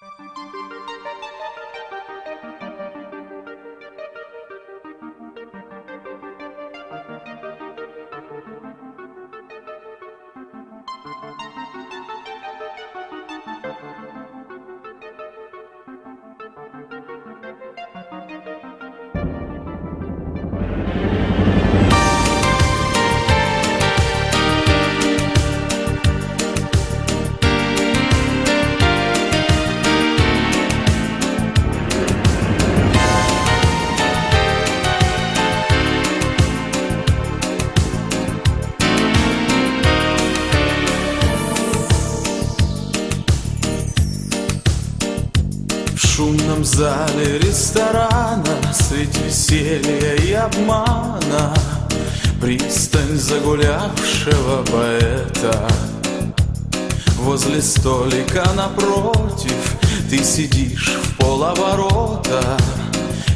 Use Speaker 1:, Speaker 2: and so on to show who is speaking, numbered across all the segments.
Speaker 1: В шумном зале ресторана Средь веселья и обмана Пристань загулявшего поэта. Возле столика напротив Ты сидишь в полоборота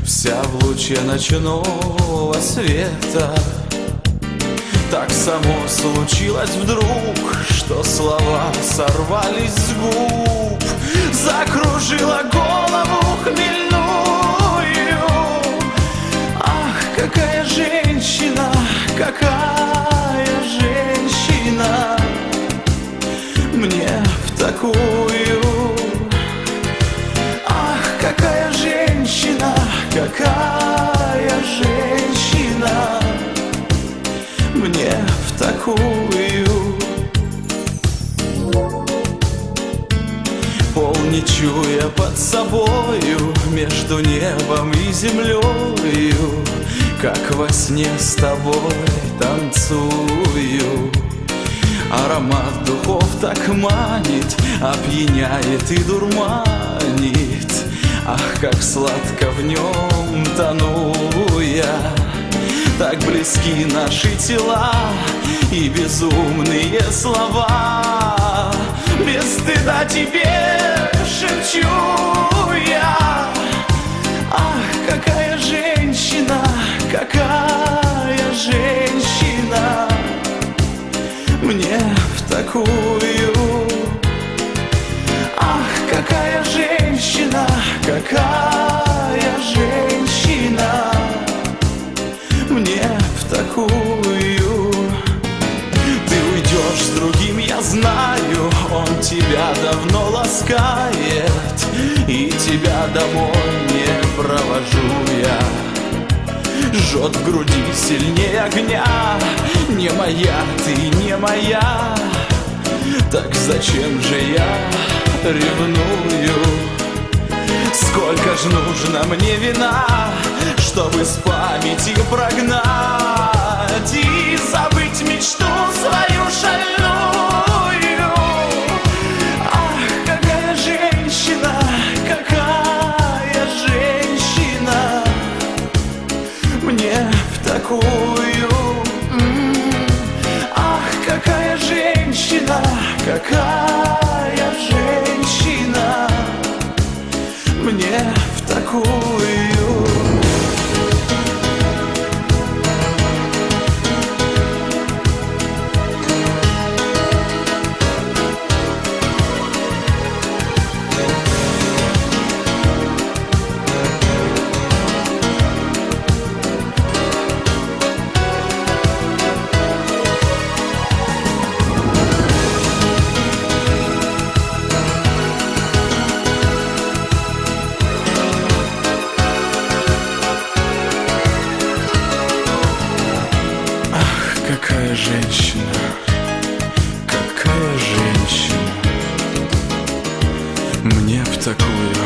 Speaker 1: Вся в луче ночного света. Так само случилось вдруг, что слова сорвались с губ, закружила голову хмельную. Ах, какая женщина, какая женщина, мне в такую. Ах, какая женщина, какая женщина мне в такую не чуя под собою Между небом и землею Как во сне с тобой танцую. Аромат духов так манит Опьяняет и дурманит. Ах, как сладко в нем тону я. Так близки наши тела и безумные слова Без стыда тебе шепчу я. Ах, какая женщина, какая женщина. Мне в такую. Ах, какая женщина, какая женщина. Мне в такую давно ласкает И тебя домой не провожу я. Жжет в груди сильнее огня. Не моя, ты не моя Так зачем же я ревную? Сколько ж нужно мне вина, чтобы с памяти прогнать И забыть мечту свою шальную какая женщина, какая женщина? Мне в такую